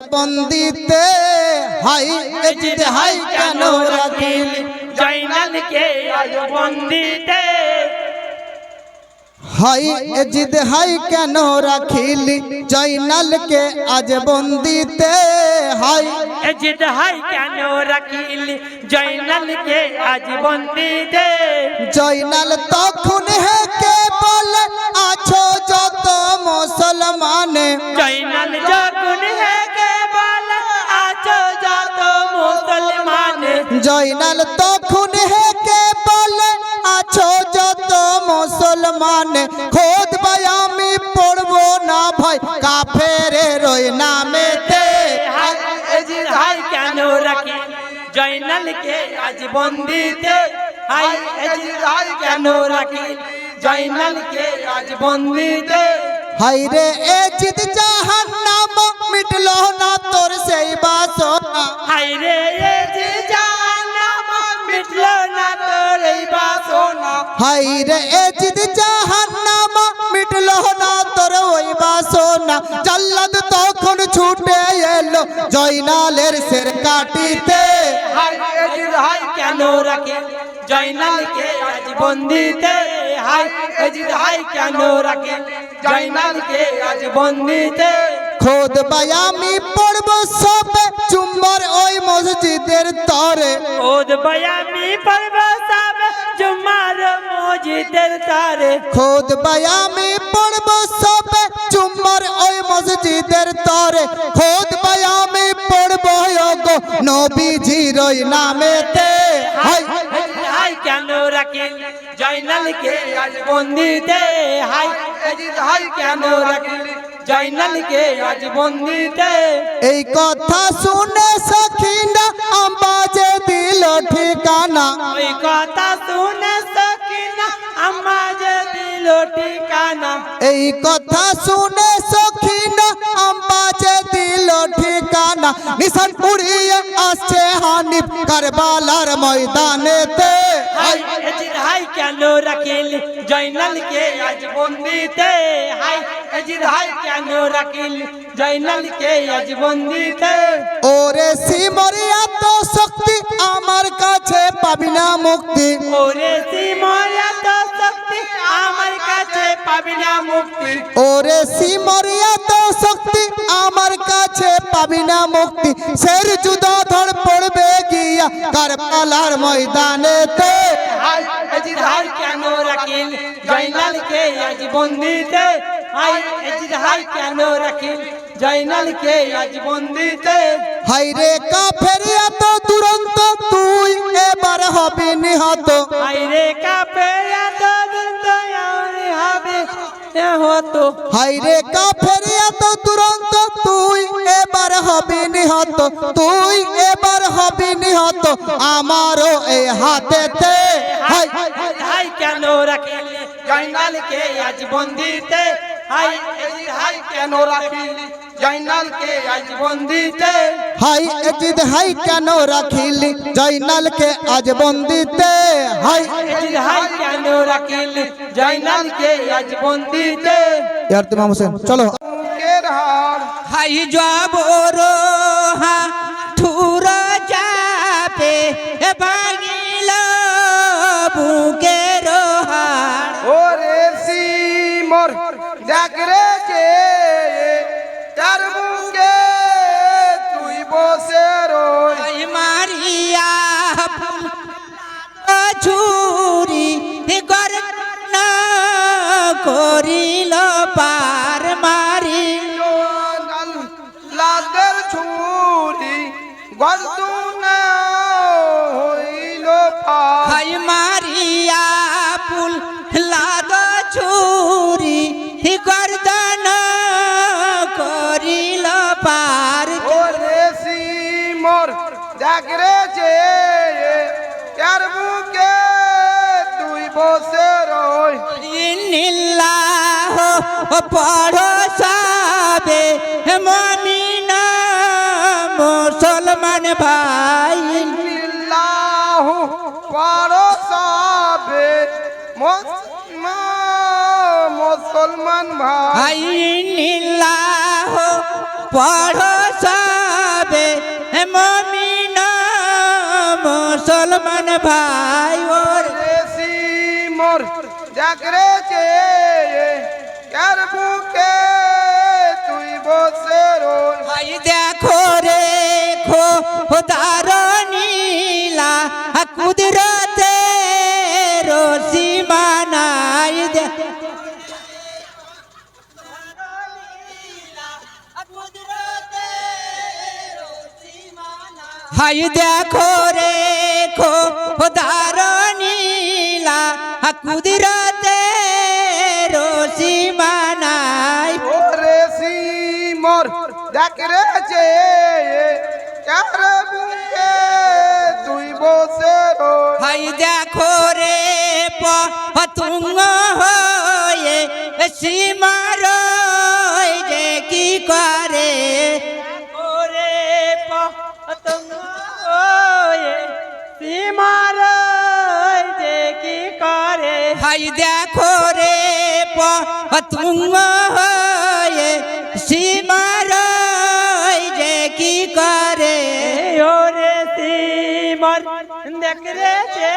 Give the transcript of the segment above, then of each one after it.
বন্দিতে high Yazid high কেন রাখিল? জয়নালকে আজ বন্দিতে। হাই এজিদ হাই কেন রাখিল? জয়নালকে আজ বন্দিতে হাই। এজিদ হাই কেন রাখিল? জয়নালকে আজ বন্দিতে। জয়নাল তখন হেকে বলে আছো যত মুসলমানে। জয়নাল যখন হেগে জয়নাল তখন হেকে বলে আছো যত মুসলমান খোদ ভাই আমি পড়ব না ভাই কাফেরের ওই নামেতে। হাই কেন রাখিল জয়নালকে আজ বন্দিতে? হাই এজিদ হাই কেন জয়নালকে আজ বন্দিতে? হাই রে এ জাহান্নাম মিটলো না তোর সেই বাসনা। হাই রে এ জাহান্নাম মিটলো না তোর এই বাসনা। হাই রে এ জিদ জাহান্নাম মিটলো না তোর ওই বাসনা। জাল্লাদ তখন ছুটে এলো জয়নালের সের কাটিতে হাই হাই কেন রাখে জয়নালকে আজ বন্দিতে? হাই হাই কেন রাখে জয়নালকে আজ বন্দিতে? খোদ ভাই আমি পড়ব সবে চুম্বর ওই মসজিদের তরে। ওদ বয়ামি পর্ব সব জুমার মসজিদের তারে। খোদ ভাই আমি পড়ব সবে চুম্বর ওই মসজিদের তরে। খোদ ভাই আমি পড়ব গো নবীজির ওই নামেতে। হাই হাই কেন রাখিল জয়নালকে আজ বন্দিতে? হাই হাই কেন রাখিল জয়নালকে আজ বন্দিতে। এই কথা শুনে সখিনা আম্বাজে দিল ঠিকানা। ওই কথা শুনে সকিনা আমাজ দিল ঠিকানা। এই কথা শুনে সখিনা আম্বাজে দিল ঠিকানা। নিশান আসছে হানিফ কারবালার ময়দানেতে। কেন রাখিল? জয়নালকে আজ বন্দিতে হাই এজিদ হাই কেন রাখিল? জয়নালকে আজ বন্দিতে। ওরে শক্তি আমার কাছে পাবি না মুক্তি। ওরে সিমরিয়া তো শক্তি আমার কাছে পাবি না মুক্তি। ওরে সিমরিয়া তো শক্তি আমার কাছে পাবি না মুক্তি। শের জুদা ধর পড়বে গিয়া কারবালার ময়দানেতে। বন্দিতে হাই হাই কেন রাখিল? জয়নালকে আজ বন্দিতে? হাই রে কাফের এত দুরন্ত তুই এবার হবি নিহত। হাই রে কাপে এত দয়ারি হবে এ হতো হাই রে কাফের এত দুরন্ত তুই এবার হবি নিহত। তুই জয়নালকে আজ বন্দিতে হাই হাই কেন রাখিল জয়নালকে আজ বন্দিতে। হাই এজিদ হাই কেন রাখিলি জয়নালকে আজ বন্দিতে হাই। এজিদ হাই কেন রাখিল জয়নালকে আজ বন্দিতে। ইয়ার ইমাম হোসেন চলো। হাই ঠুর সিমর জাগরে যে তার মুখে তুই বসে রই। মারিয়া ছুরি গর করিল পার মারি লাদের ছুরি যে তার মুখে তুই বসে রই। নিল্লাহ পড়ো সাবে মমিন মুসলমান ভাই। লিল্লাহু পরসাবে মুসলমান ভাই। আইনিল্লাহ পড়ো সাবে রহমান ভাই ওর মোর জাগরেছে কার বুকে তুই বসে রই ভাই দেখো রে খোদার নীলা কুদরতে দে। হাই দেখো রে খোদার নীলা কুদরতে রসিমা নাই ওরে সিমর জাগরেছে কার বুকে তুই বসে রই। হাই দেখো রে পতুঙ্গ হয়ে সীমার হাই দেখো রে পতুঙ্গ সীমার যে কি করে? ওরে সীমার দেখ রে যে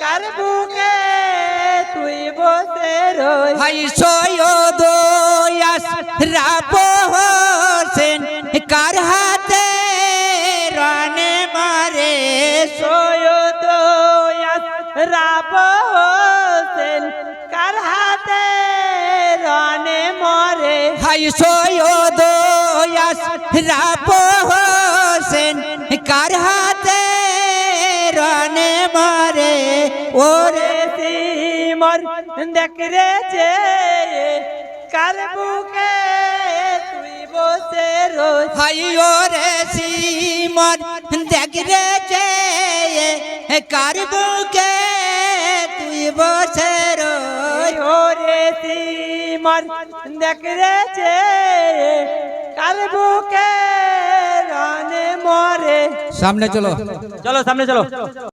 কার বুকে তুই বসে রই হাই সৈয়দ ইয়াস রাব হাই সৈয়দ ইয়াস হোসেন কার হাতে রানে মারে? ওরে সীমর দেখ রে যে কার বুকে তুই বসে রোজ হাই ওরে সিমন দেখ রে যে কার বুকে তুই বসে ওরে সীমর দেখ কাল বুকে রানে মরে। সামনে চলো। চলো সামনে চলো।